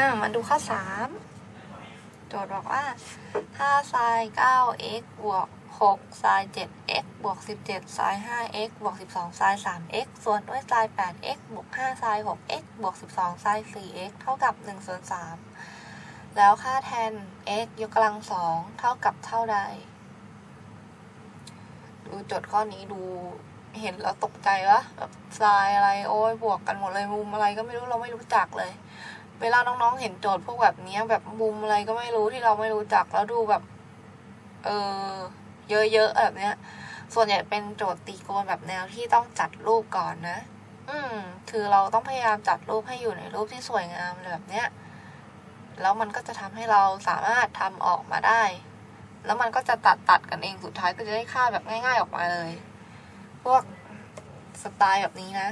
อ่ามาดูข้อสามโจทย์บอกว่าถ้า sin 9 x บวก6 sin 7 x บวก17 sin 5 x บวก12 sin 3 x ส่วนด้วย sin 8 x บวก5 sin 6 x บวก12 sin 4 x เท่ากับ1ส่วน3แล้วค่าแทน x ยกกำลังสองเท่ากับเท่าใด ดูโจทย์ข้อนี้ดูเห็นแล้วตกใจวะแบบทรายอะไรโอ้ยบวกกันหมดเลยมุมอะไรก็ไม่รู้เราไม่รู้จักเลย เวลาน้องๆเห็นโจทย์พวกแบบเนี้ยแบบมุมอะไรก็ไม่รู้ที่เราไม่รู้จักแล้วดูแบบ เออเยอะๆแบบเนี้ย ส่วนใหญ่เป็นโจทย์ตีโกนแบบแนวที่ต้องจัดรูปก่อนนะ อืม คือเราต้องพยายามจัดรูปให้อยู่ในรูปที่สวยงามแบบเนี้ยแล้วมันก็จะทำให้เราสามารถทำออกมาได้ แล้วมันก็จะตัดตัดกันเองสุดท้ายก็จะได้ค่าแบบง่าย ๆออกมาเลย พวกสไตล์แบบนี้นะ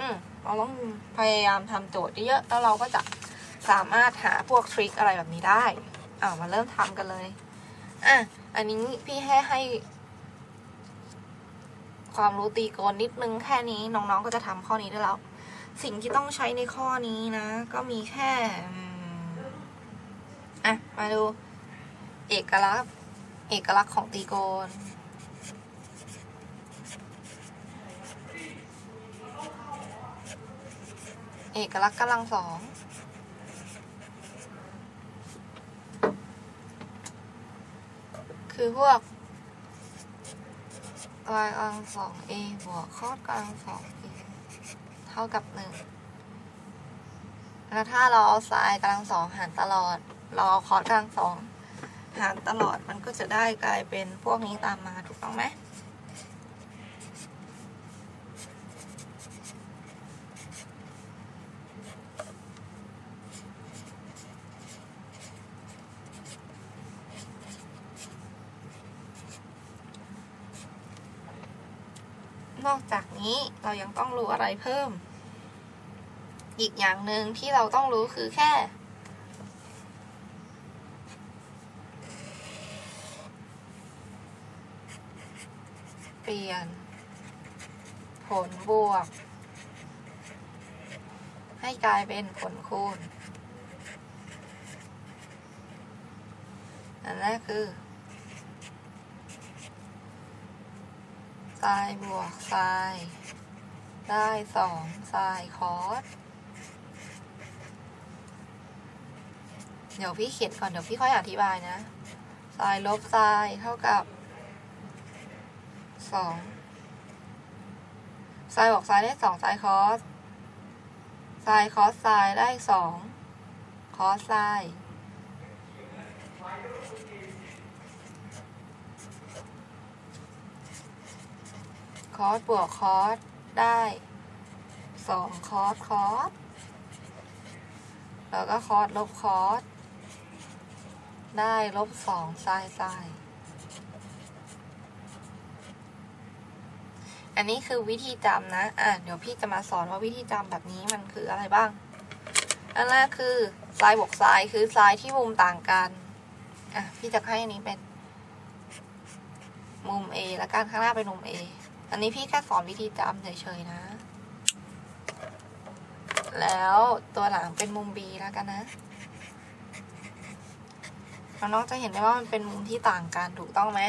อืมเราต้องพยายามทำโจทย์เยอะๆแล้วเราก็จะสามารถหาพวกทริคอะไรแบบนี้ได้อ่ามาเริ่มทำกันเลยอะอันนี้พี่ให้ให้ ความรู้ตีโกนนิดนึงแค่นี้น้องๆก็จะทำข้อนี้ได้แล้ว สิ่งที่ต้องใช้ในข้อนี้นะ ก็มีแค่อะมาดู เอกลักษณ์ เอกลักษณ์ของตีโกน เอกลักษณ์กำลังสอง คือพวก y กำลังสอง a บวกคอสกำลังสอง a เท่ากับหนึ่งแล้วถ้าเราเอา sin กำลังสองหารตลอด เราเอาคอสกำลังสองหารตลอดมันก็จะได้กลายเป็นพวกนี้ตามมาถูกต้องไหม นอกจากนี้เรายังต้องรู้อะไรเพิ่ม อีกอย่างหนึ่งที่เราต้องรู้คือแค่ เปลี่ยน ผลบวก ให้กลายเป็นผลคูณ อันแรกคือ ไซน์บวกไซน์ได้สองไซน์คอสเดี๋ยวพี่เขียนก่อนเดี๋ยวพี่ค่อยอธิบายนะไซน์ลบไซน์เท่ากับสองไซน์บวกไซน์ได้สองไซน์คอสไซน์คอสไซน์ได้สองคอสไซน์ อสบวกคอสได้สองคอสคอสแล้วก็คอสลบคอสได้ลบสองไซน์ไซน์อันนี้คือวิธีจำนะ อะ เดี๋ยวพี่จะมาสอนว่าวิธีจำแบบนี้มันคืออะไรบ้าง อันแรกคือไซน์บวกไซน์คือไซน์ที่มุมต่างกัน อะ พี่จะให้อันนี้เป็น มุม A แล้วกันข้างหน้าเป็นมุม A อันนี้พี่แค่สอนวิธีจำเฉยๆนะ แล้วตัวหลังเป็นมุม B แล้วกันนะน้องๆจะเห็นได้ว่ามันเป็นมุมที่ต่างกันถูกต้องไหม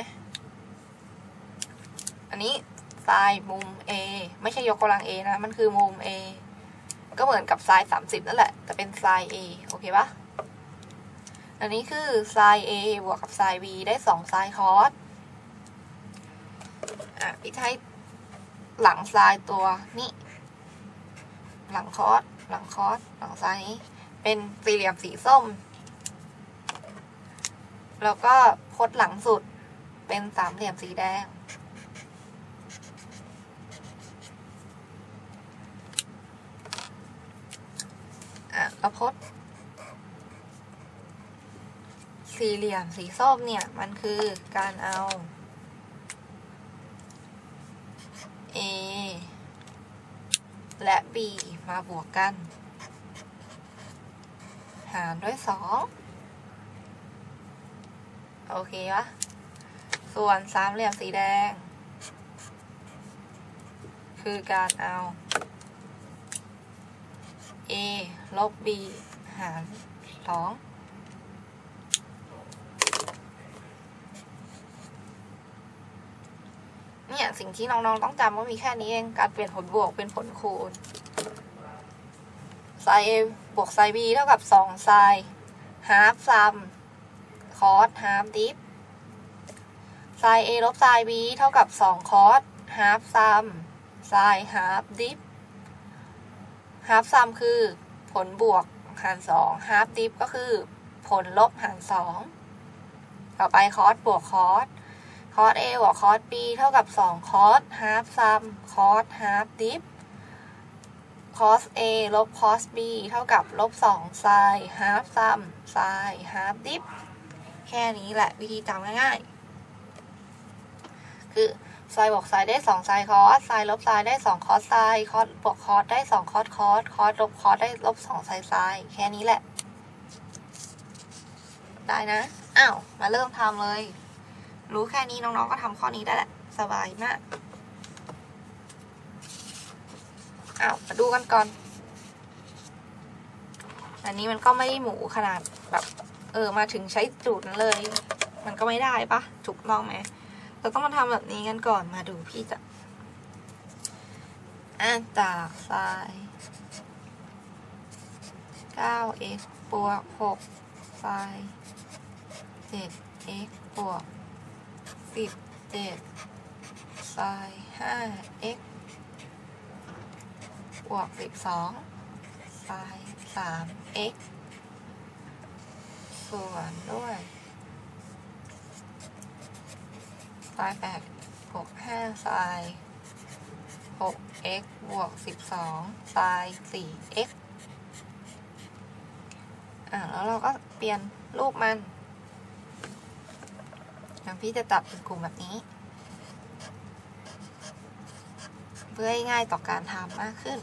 อันนี้ไซน์มุม A ไม่ใช่ยกกำลัง A นะ มันคือมุม A ก็เหมือนกับไซน์สามสิบนั่นแหละ แต่เป็นไซน์ A โอเคปะอันนี้คือไซน์ A บวกกับไซน์ B ได้สองไซน์คอสอะพี่ใช้ หลังซ้ายตัวนี้ หลังคอสหลังคอสหลังซ้ายนี้ เป็นสี่เหลี่ยมสีส้ม แล้วก็พดหลังสุดเป็นสามเหลี่ยมสีแดง อะแล้วพดสี่เหลี่ยมสีส้มเนี่ย มันคือการเอา a และ b มาบวกกัน หารด้วย 2 โอเคปะส่วนสามเหลี่ยมสีแดง คือการเอา a ลบ b หาร 2 เนี่ยสิ่งที่น้องๆต้องจำก็มีแค่นี้เอง การเปลี่ยนผลบวกเป็นผลคูณไซ A บวกไซ B เท่ากับสองไซฮาร์ฟซัมคอสฮาร์ฟดิฟไซ A ลบไซ B เท่ากับสองคอสฮาร์ฟซัมไซฮาร์ฟดิฟฮาร์ฟซัมคือผลบวกหารสองฮาร์ฟดิฟก็คือผลลบหารสองต่อไปคอสบวกคอส คอส A บวกคอส B เท่ากับสองคอสฮาร์ฟซัมคอสฮาร์ฟดิฟ cos A ลบ cos B เท่ากับลบ2 sin half sum sin half dip แค่นี้แหละวิธีจำง่ายๆ คือ sin บวก sin ได้ 2 sin cos sin ลบ sin ได้2 cos sin cos บวก cos ได้2 cos cos cos ลบ cos ได้ลบ2 sin sin แค่นี้แหละ ได้นะ อ้าว มาเริ่มทำเลย รู้แค่นี้น้องๆก็ทำข้อนี้ได้แหละ สบายมากอ้าวมาดูกันก่อน อันนี้มันก็ไม่ได้หมูขนาดแบบ เออมาถึงใช้จูดนั้นเลย มันก็ไม่ได้ปะถูกต้องไหมเราต้องมาทำแบบนี้กันก่อนมาดูพี่จะอ่านจากซ้าย 9x บวก6ซ้าย 7x บวก 17ซ้าย 5x บวกสิบสองไซสาม x ส่วนด้วยไซแปดบวกห้าไซหก x บวกสิบสองไซสี่ x อ่าแล้วเราก็เปลี่ยนรูปมันางพี่จะตัดเป็นกลุ่มแบบนี้ เพื่อให้ง่ายต่อการทำมากขึ้น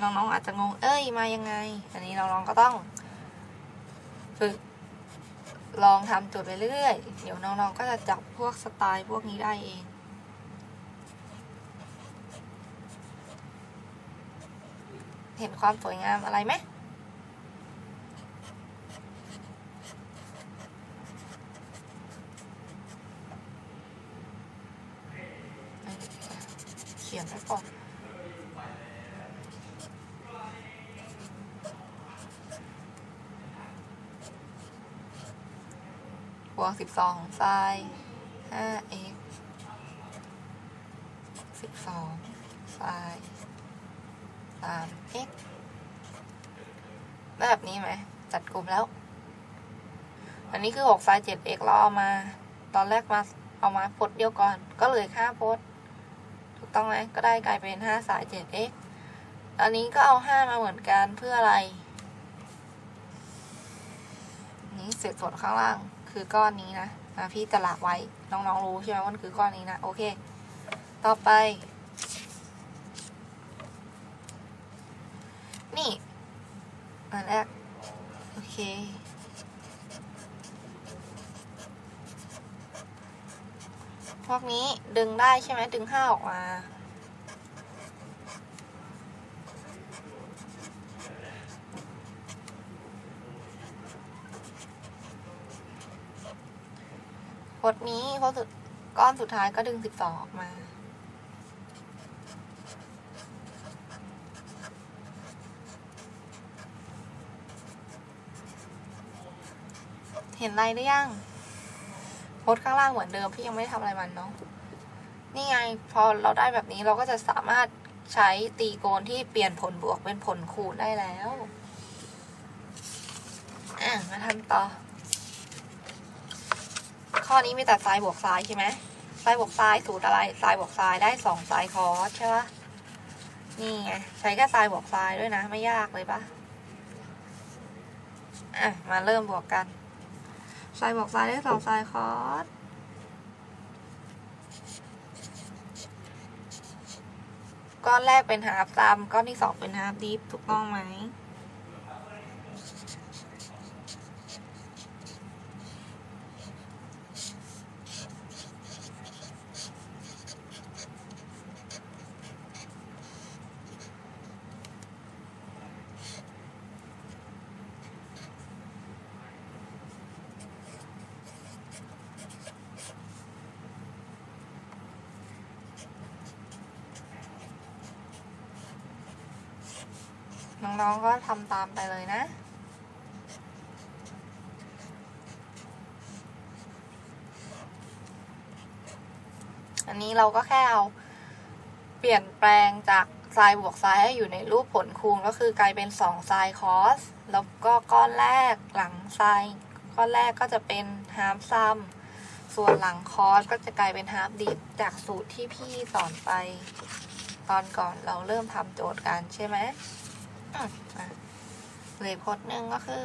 น้องๆอาจจะงง เอ้ยมายังไง อันนี้น้องๆก็ต้องฝึกลองทำจุดไปเรื่อยๆ เดี๋ยวน้องๆก็จะจับพวกสไตล์พวกนี้ได้เองเห็นความสวยงามอะไรไหม เขียนไว้ก่อน บ วกสิบสองไซห้า x สิบสองไซสาม x แบบนี้ไหม จัดกลุ่มแล้ว อันนี้คือหกไซเจ็ด x เราเอามา ตอนแรกมาเอามาพสเดียวก่อน ก็เหลือค่าพสถูกต้องไหมก็ได้กลายเป็นห้าสายเจ็ด x อันนี้ก็เอาห้ามาเหมือนกันเพื่ออะไร นี้เศษส่วนข้างล่าง คือก้อนนี้นะนะพี่จะละไว้น้องๆรู้ใช่ไหมว่ามันคือก้อนนี้นะโอเค ต่อไป นี่อันแรกโอเคพวกนี้ดึงได้ใช่ไหมดึงห้าออกมา พดนี้พอสุดก้อนสุดท้ายก็ดึงสิบสองออกมา เห็นอะไรหรือยังพดข้างล่างเหมือนเดิมพี่ยังไม่ได้ทำอะไรมันเนาะนี่ไงพอเราได้แบบนี้เราก็จะสามารถใช้ตีโกนที่เปลี่ยนผลบวกเป็นผลคูณได้แล้ว อะ มาทำต่อ ข้อนี้มีแต่ซ้ายบวกซ้ายใช่ไหมซ้ายบวกซ้ายสูตรอะไรซ้ายบวกซ้ายได้สองซ้ายคอสใช่ปะนี่ไงใช้แค่ซ้ายบวกซ้ายด้วยนะ ไม่ยากเลยปะอะมาเริ่มบวกกันซ้ายบวกซ้ายได้สองซ้ายคอสก้อนแรกเป็นฮาร์ฟซัมก้อนที่สองเป็นฮาร์ฟดิฟถูกต้องไหม น้องๆก็ทำตามไปเลยนะ อันนี้เราก็แค่เอาเปลี่ยนแปลงจากไซน์บวกไซน์ให้อยู่ในรูปผลคูณก็คือกลายเป็น2ไซน์คอส แล้วก็ก้อนแรกหลังไซน์ก้อนแรกก็จะเป็นฮาร์ฟซัมส่วนหลังคอสก็จะกลายเป็นฮาร์ฟดิฟจากสูตรที่พี่สอนไป ตอนก่อนเราเริ่มทำโจทย์กันใช่ไหม เลยพจน์หนึ่งก็คือ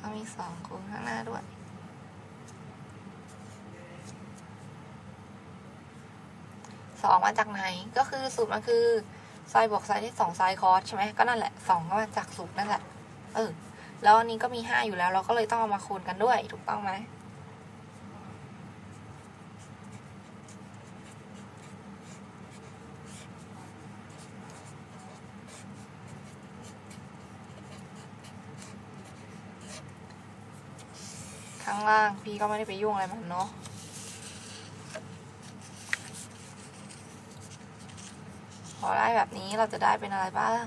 ก็มีสองคูณข้างหน้าด้วยสองมาจากไหนก็คือสูตรมันคือไซน์บวกไซน์ที่สองไซน์คอสใช่ไหมก็นั่นแหละสองก็มาจากสูตรนั่นแหละ เออ แล้วอันนี้ก็มีห้าอยู่แล้ว เราก็เลยต้องเอามาคูณกันด้วยถูกต้องไหมข้างล่างพี่ก็ไม่ได้ไปยุ่งอะไรมันเนาะพอได้แบบนี้เราจะได้เป็นอะไรบ้าง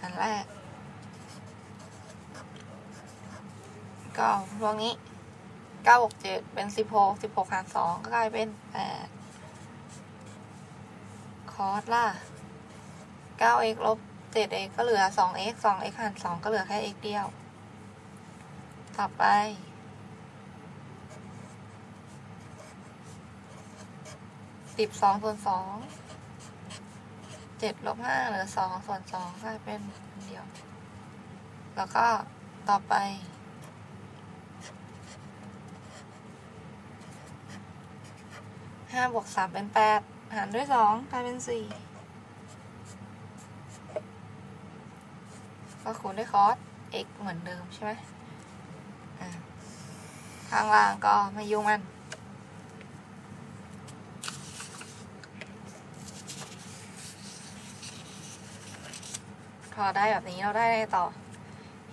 อันแรก ก็พวกนี้เก้าบวกเจ็ดเป็นสิบหกสิบหกหารสองก็กลายเป็นแปดคอสล่ะเก้า x ลบเจ็ด x ก็เหลือสอง x สอง x หารสองก็เหลือแค่ x เดียว ต่อไปสิบสองส่วนสองเจ็ดลบห้าเหลือสองส่วนสองกลายเป็นเดียว แล้วก็ต่อไป ห้าบวกสามเป็นแปดหารด้วยสองกลายเป็นสี่ก็คูณด้วยคอส x เหมือนเดิมใช่ไหมข้างล่างก็ไม่ยุ่งมัน พอได้แบบนี้เราได้อะไรต่อ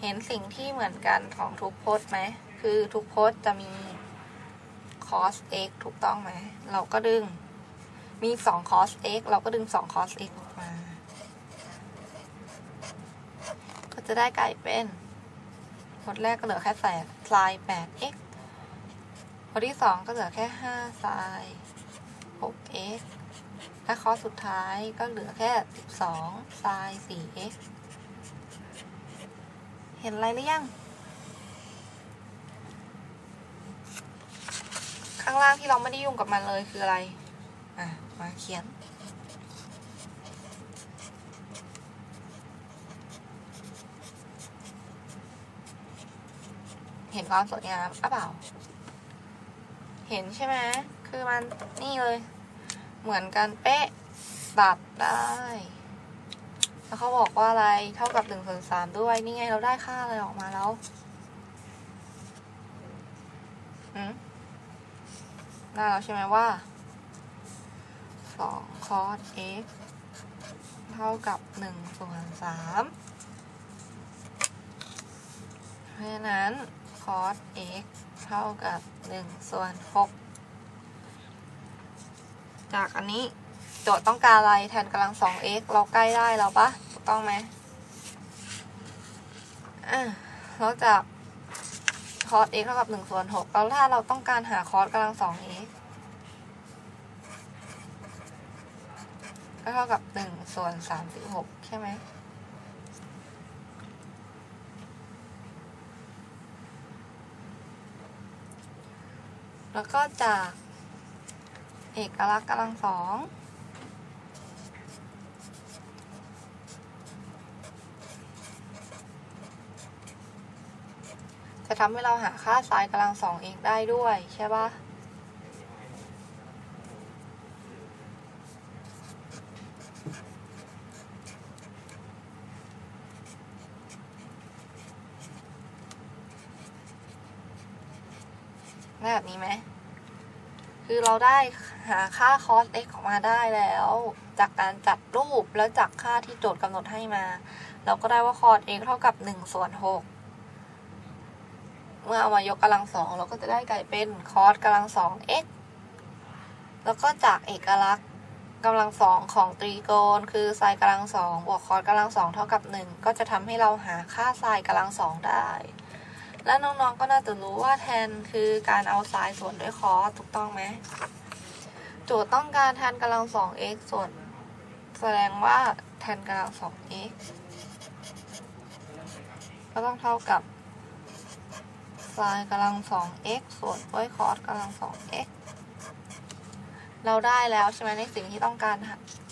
เห็นสิ่งที่เหมือนกันของทุกโพจน์ไหม คือทุกโพจน์จะมี cos x ถูกต้องไหม เราก็ดึง มีสอง cos x เราก็ดึงสอง cos x ออกมา ก็จะได้กลายเป็นพจน์แรกก็เหลือแค่แสนไซน์แปด x พจน์ที่สองก็เหลือแค่ห้าไซน์หก x และข้อสุดท้ายก็เหลือแค่สิบสองไซน์สี่ x เห็นอะไรหรือยังางล่างที่เราไม่ได้ยุ่งกับมันเลยคืออะไร อะ มาเขียน เห็นความสวยงามอะเปล่า เห็นใช่ไหม คือมันนี่เลย เหมือนกันเป๊ะ ตัดได้ แล้วเขาบอกว่าอะไร เท่ากับหนึ่งส่วนสามด้วย นี่ไงเราได้ค่าอะไรออกมาแล้ว อืม ได้แล้วใช่ไหมว่า2 cos x เท่ากับ1ส่วน3เพราะฉะนั้น cos x เท่ากับ1ส่วน6จากอันนี้โจทย์ต้องการอะไรแทนกำลัง 2x เราใกล้ได้แล้วปะถูกต้องไหมอะเราจาก cos x เท่ากับ1ส่วน6แล้วถ้าเราต้องการหา cos กำลัง 2x ก็เท่ากับหนึ่งส่วนสามสิบหกใช่ไหมแล้วก็จากเอกลักษณ์กำลังสองจะทำให้เราหาค่าไซน์กำลังสองเองได้ด้วยใช่ปะได้แบบนี้ไหม คือ เราได้หาค่า cos x ออกมาได้แล้ว จากการจัดรูปแล้วจากค่าที่โจทย์กำหนดให้มา เราก็ได้ว่า cos x เท่ากับ1ส่วน6เมื่อเอามายกกำลังสองเราก็จะได้กลายเป็นคอสกำลังสอง x แล้วก็จากเอกลักษณ์กำลังสองของตรีโกณคือไซน์กำลังสองบวกคอสกำลังสองเท่ากับหนึ่งก็จะทำให้เราหาค่าไซน์กำลังสองได้ และน้องๆก็น่าจะรู้ว่าแทนคือการเอาไซน์ส่วนด้วยคอสถูกต้องไหมโจทย์ต้องการแทนกำลังสอง x ส่วน แสดงว่าแทนกำลังสอง x ก็ต้องเท่ากับไซน์กำลังสอง x ส่วนด้วยคอสกำลังสอง x เราได้แล้วใช่ไหมในสิ่งที่ต้องการ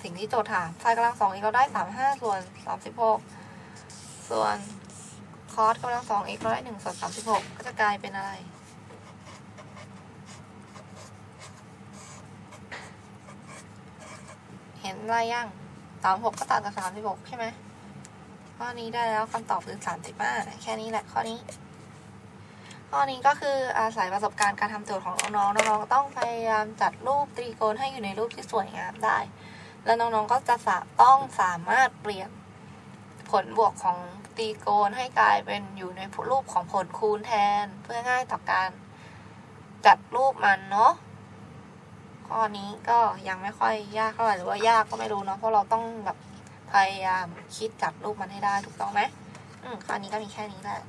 สิ่งที่โจทย์ถามไซน์กำลังสอง x เราได้สามห้าส่วนสามสิบหกส่วน คอสกำลังสอง x เราได้หนึ่งส่วนสามสิบหกก็จะกลายเป็นอะไร เห็นอะไรยังสามหกก็ตัดกับสามสิบหกใช่ไหมข้อนี้ได้แล้วคำตอบคือสามสิบห้าแค่นี้แหละข้อนี้ ข้อนี้ก็คืออาศัยประสบการณ์การทำโจทย์ของน้องๆน้องๆต้องพยายามจัดรูปตรีโกณให้อยู่ในรูปที่สวยงามได้ แล้วน้องๆก็จะต้องสามารถเปลี่ยน ผลบวกของตรีโกณให้กลายเป็นอยู่ในรูปของผลคูณแทน เพื่อง่ายต่อการจัดรูปมันเนาะข้อนี้ก็ยังไม่ค่อยยากเท่าไหร่หรือว่ายากก็ไม่รู้เนาะเพราะเราต้องแบบพยายามคิดจัดรูปมันให้ได้ถูกต้องไหมอืมข้อนี้ก็มีแค่นี้แหละ